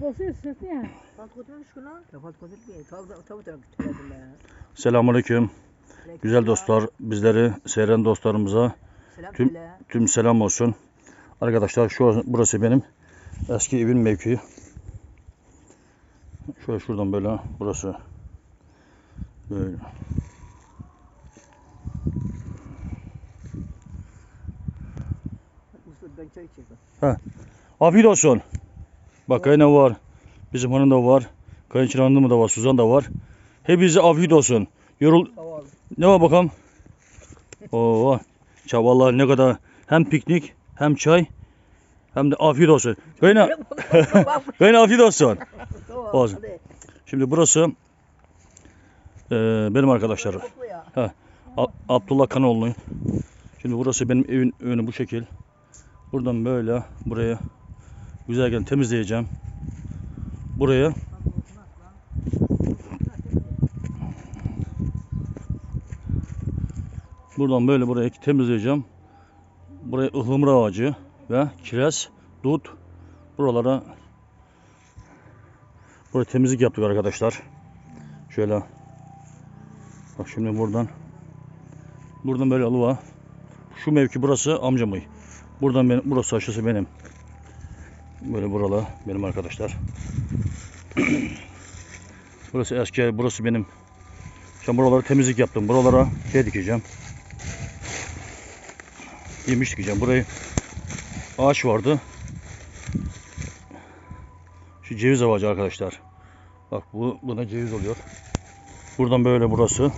basıyor ya. Götürmemiş ki lan. Ya götürmüyor. Söyledim ben. Selamünaleyküm. Güzel dostlar, bizleri seyren dostlarımıza Selam Tüm- söyle. tüm selam olsun. Arkadaşlar şu burası benim eski evin mevkii. Şöyle şuradan böyle burası böyle. Mustafa ben çay içeyim. Afiyet olsun. Bak kayına var. Bizim hanım da var. Kayınçın hanım da var. Suzan da var. Hepinize afiyet olsun. Yorul ne var bakalım? Oo. Çay vallahi ne kadar hem piknik hem çay hem de afiyet olsun. Kayına, kayına afiyet olsun. Tamam, Olsun. Şimdi burası eee, benim arkadaşlar. Kokla ya. A- Abdullah Kanoğlu'nun. Şimdi burası benim evin önü bu şekil. Buradan böyle buraya güzelken temizleyeceğim. Buraya Buradan böyle buraya temizleyeceğim. Buraya ıhlamur ağacı ve kiraz, dut buralara buraya temizlik yaptık arkadaşlar. Şöyle Bak şimdi buradan Buradan böyle alıva. Şu mevki burası amcamın. Buradan benim, burası aşağısı benim. Böyle buralar benim arkadaşlar. burası eski burası benim. Şimdi buralara temizlik yaptım. Buralara şey dikeceğim. Yemiş dikeceğim. Burayı ağaç vardı. Şu ceviz ağacı arkadaşlar. Bak bu buna ceviz oluyor. Buradan böyle burası.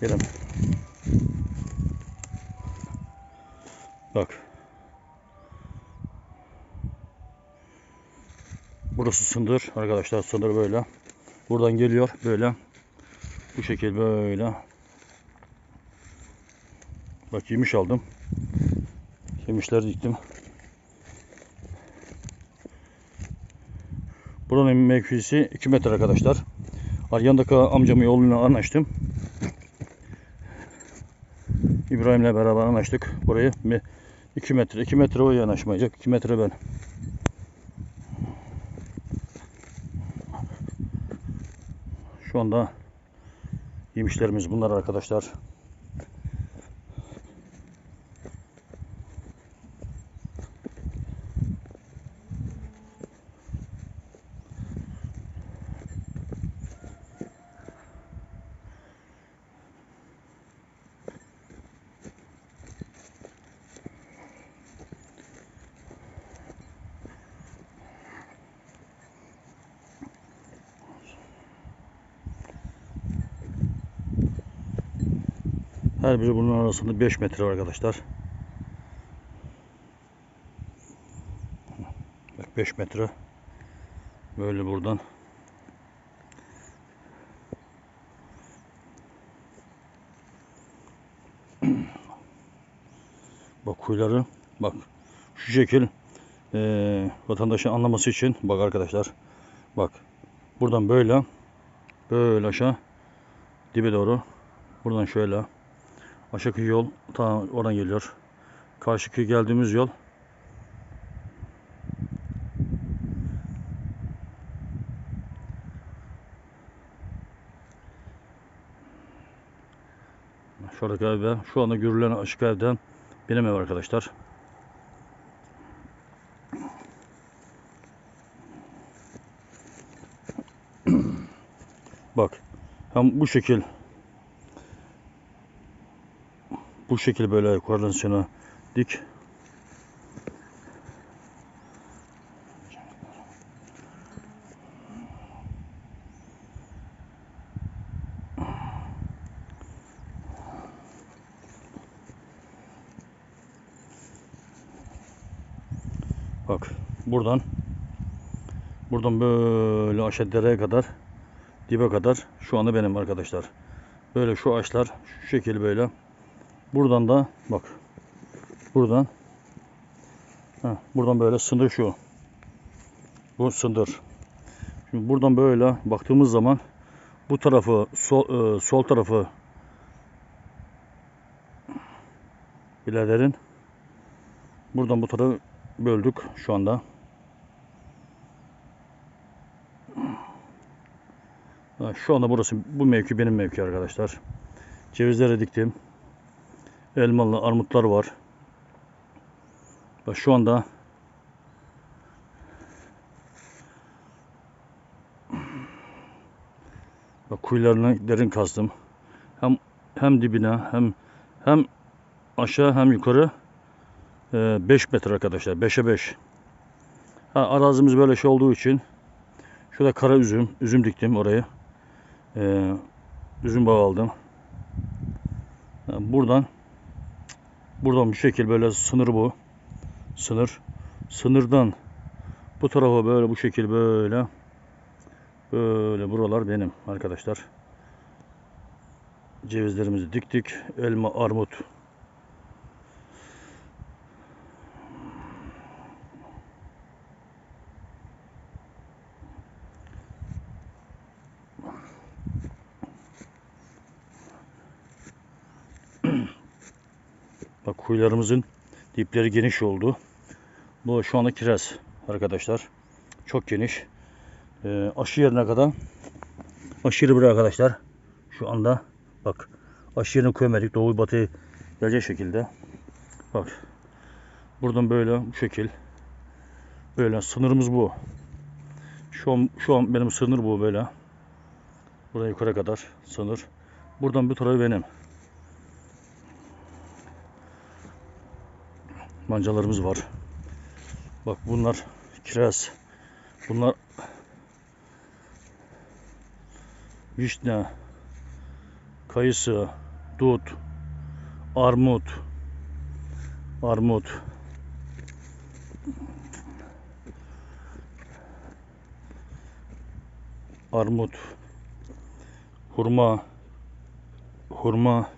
Gelin. Bak. Burası sındır arkadaşlar sındır böyle. Buradan geliyor böyle. Bu şekil böyle. Bak yemiş aldım. Yemişler diktim. Buranın mevkisi 2 metre arkadaşlar. Yanındaki amcamın yolunu anlaştım. İbrahim'le beraber anlaştık. Burayı 2 metre, 2 metre o yanaşmayacak. 2 metre ben. Şu anda yemişlerimiz bunlar arkadaşlar. Her biri bunun arasında 5 metre arkadaşlar. Bak 5 metre. Böyle buradan. Bak kuyuları bak şu şekil eee vatandaşın anlaması için bak arkadaşlar bak buradan böyle böyle aşağı dibe doğru buradan şöyle Aşağı yol ta oradan geliyor. Karşıki geldiğimiz yol Şuradaki evde şu anda görülen açık evden benim ev arkadaşlar. Bak hem bu şekil bu şekil böyle koordinasyona dik. Bak buradan buradan böyle aşağı dereye kadar dibe kadar şu anda benim arkadaşlar. Böyle şu ağaçlar şu şekil böyle Buradan da bak. Buradan. Heh, buradan böyle sınır şu. Bu sınır. Şimdi buradan böyle baktığımız zaman bu tarafı sol, e, sol tarafı biraderin Buradan bu tarafa böldük şu anda. Şu anda burası bu mevki benim mevki arkadaşlar. Cevizleri diktim. Elmalı armutlar var. Bak şu anda Bak kuyularını derin kazdım. Hem hem dibine hem hem aşağı hem yukarı 5 metre arkadaşlar. 5'e 5. Ha, arazimiz böyle şey olduğu için şurada kara üzüm, üzüm diktim oraya. Ee, üzüm bağı aldım. Ha, buradan buradan bir şekil böyle sınır bu. Sınır. Sınırdan bu tarafa böyle bu şekil böyle böyle buralar benim arkadaşlar. Cevizlerimizi diktik. Elma, armut, kuyularımızın dipleri geniş oldu. Bu şu anda kiraz arkadaşlar. Çok geniş. Ee, aşı yerine kadar aşırı bir arkadaşlar. Şu anda bak aşı yerini koymadık. Doğu batı gelecek şekilde. Bak. Buradan böyle bu şekil. Böyle sınırımız bu. Şu an, şu an benim sınır bu böyle. Buradan yukarı kadar sınır. Buradan bir tarafı benim. Mancalarımız var. Bak bunlar kiraz. Bunlar vişne, kayısı, dut, armut, armut, armut, hurma, hurma,